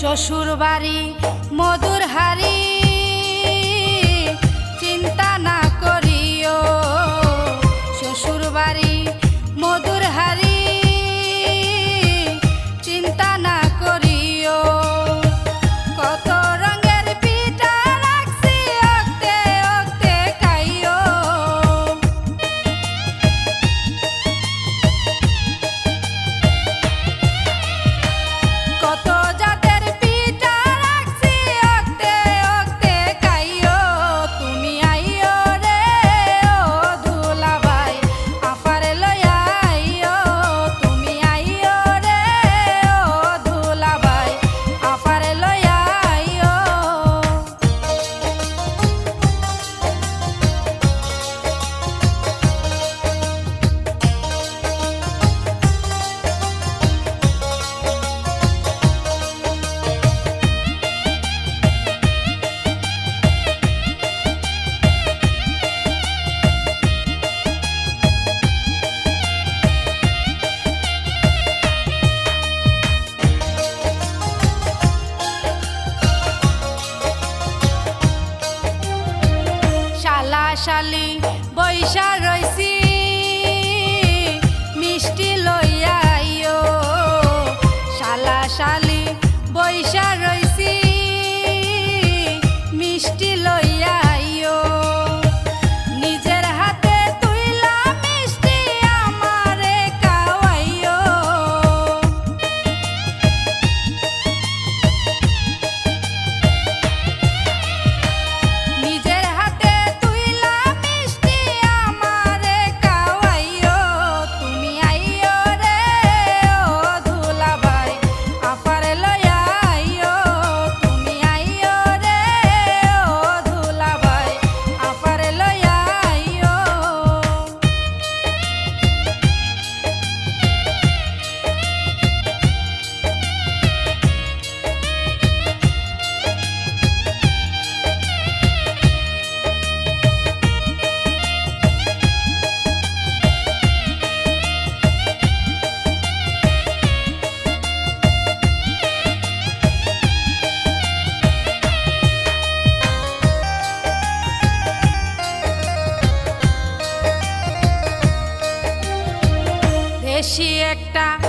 শ্বশুর বাড়ি মধুর হারি I shall leave. বেশি একটা